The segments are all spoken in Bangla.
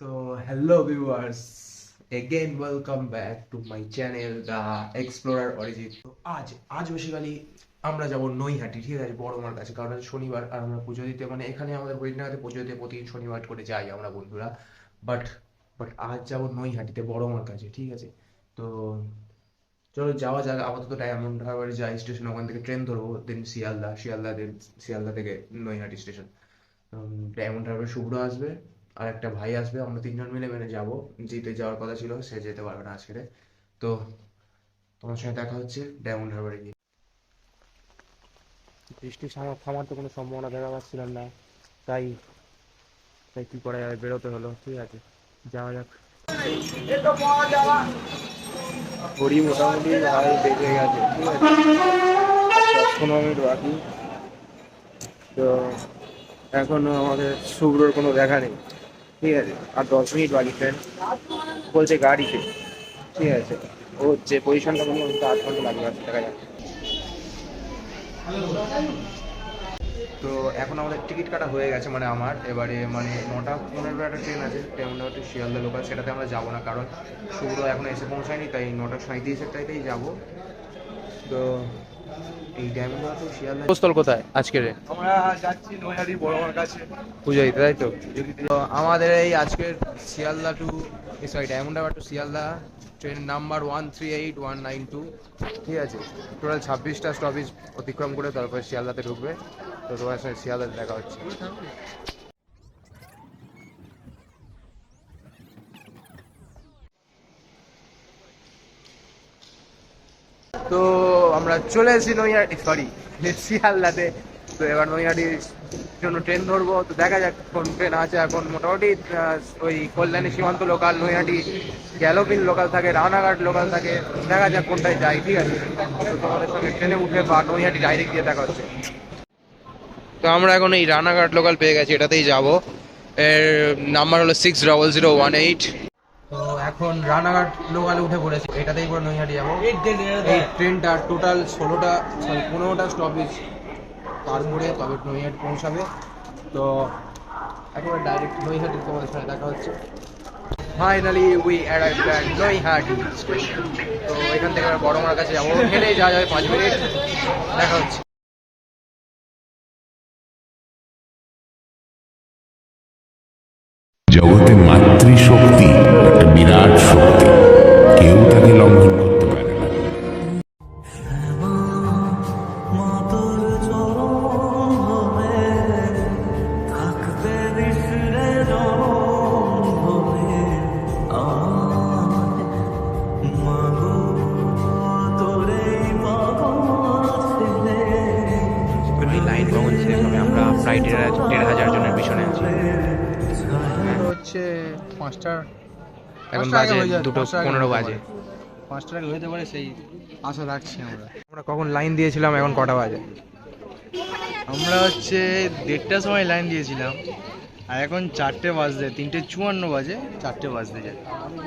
তো hello viewers again welcome back to my channel the explorer Arijit তো আজ আজ বেসিক্যালি আমরা যাব নৈহাটি, ঠিক আছে? বড় মার কাছে, কারণ শনিবার আর আমরা পুজো দিতে মানে এখানে আমাদের হরিণাঘাটে পুজো দিতে প্রতিদিন শনিবার করে যাই আমরা বন্ধুরা। বাট বাট আজ যাব নৈহাটিতে, বড় মার কাছে, ঠিক আছে? তো চলো যাওয়া যাক, আপাতত ডায়মন্ড হারবারে যাই স্টেশন ওখান থেকে ট্রেন ধরবো দেন শিয়ালদা শিয়ালদা দেন শিয়ালদা থেকে নৈহাটি স্টেশন ডায়মন্ড হারবারে শুভ্র আসবে। আর একটা ভাই আসবে আমরা তিনজন মিলে মেনে যাব। যেতে যাওয়ার কথা ছিল সে যেতে পারবে না আজকে। তো তোমার সঙ্গে দেখা হচ্ছে ডায়মন্ড হারবারে গিয়ে। বৃষ্টি থামার থামার তো কোনো সম্ভাবনা দেখা পাচ্ছিলাম না। তাই তাই কি করা যাবে? বেরোতে হলো ঠিক আছে। যাওয়া যাক। ঘড়ি মোটামুটি ভাই বেজে গেছে ঠিক আছে। পনেরো মিনিট বাকি। তো এখনও আমাদের শুভ্রর কোনো দেখা নেই। ঠিক আছে। আর দশ মিনিট বাকি ট্রেন বলছে গাড়িতে ঠিক আছে। ও যে পজিশনটা বলল, ওটা আধ ঘণ্টা লাগবে আছে দেখা যাক তো এখন আমাদের টিকিট কাটা হয়ে গেছে মানে আমার। এবারে মানে নটা পনেরো একটা ট্রেন আছে তেমন হচ্ছে শিয়ালদা লোকাল সেটাতে আমরা যাব না, কারণ শুভ্র এখনও এসে পৌঁছায়নি, তাই নটা সাঁত্রিশের টাইতেই যাব। তো এই ডায়মন্ড তো শিয়ালদা পোস্টল কোথায়? আজকের আমরা যাচ্ছি নৈহাটি বড়মার কাছে। পুজো দিতে তাই তো? তো আমাদের এই আজকের Sealdah to sorry Diamond Harbour to Sealdah train number one three eight one nine two ঠিক আছে? টোটাল ছাব্বিশটা স্টপেজ অতিক্রম করে তারপরে শিয়ালদাতে ঢুকবে। তো তোমার সঙ্গে শিয়ালদাতে দেখা হচ্ছে। তো আমরা চলে এসেছি নৈহাটি সরি শিয়ালদাতে তো এবার নৈহাটির জন্য ট্রেন ধরবো। তো দেখা যাক কোন ট্রেন আছে। এখন মোটামুটি ওই কল্যাণী সীমান্ত লোকাল নৈহাটি গ্যালোপিন লোকাল থাকে, রানাঘাট লোকাল থাকে। দেখা যাক কোনটায় যাই, ঠিক আছে? তো তোমাদের সঙ্গে ট্রেনে উঠে বা নৈহাটি ডাইরেক্ট গিয়ে দেখা হচ্ছে। তো আমরা এখন এই রানাঘাট লোকাল পেয়ে গেছি, এটাতেই যাব। এর নাম্বার হলো six double zero one eight এখন রানাঘাট লোকালে উঠে পড়েছি। এটাতেই করে নৈহাটি যাব। এই ট্রেনটা টোটাল ষোলোটা সরি পনেরোটা স্টপেজ পার করে তবে নৈহাটি পৌঁছাবে। তো একেবারে ডাইরেক্ট নৈহাটি তোমাদের সাথে দেখা হচ্ছে। Finally we arrived at Naihati station তো এখান থেকে আমরা বড়মার কাছে যাব। হেঁটেই যাওয়া যাবে পাঁচ মিনিট দেখা হচ্ছে। জগতে মাতৃশক্তি। বিরাট শক্তি। কেউ তাকে লঙ্ঘন করতে পারে না। আমরা প্রায় দেড় হাজার দেড় হাজার জনের পিছনে আছি। হচ্ছে পাঁচটা এখন বাজে দুটো পনেরো বাজে। পারে। পাঁচটার আগে হতে পারে সেই আশা রাখছি আমরা। আমরা কখন লাইন দিয়েছিলাম এখন কটা বাজে? আমরা হচ্ছে দেড়টার সময় লাইন দিয়েছিলাম আর এখন চারটে বাজতে তিনটে চুয়ান্ন বাজে চারটে বাজতে যায়।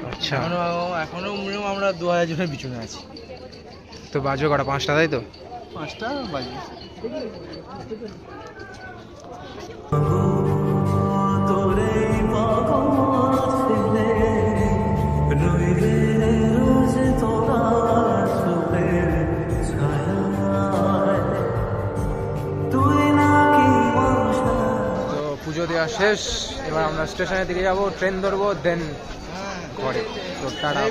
আচ্ছা। এখনও এখনও মিনিমাম আমরা দু হাজার জনের পিছনে আছি। তো বাজে কটা পাঁচটা তাই তো? পাঁচটা বাজে। শেষ এবার আমরা স্টেশনের দিকে যাব ট্রেন ধরবো দেন ঘরে। তো টাটা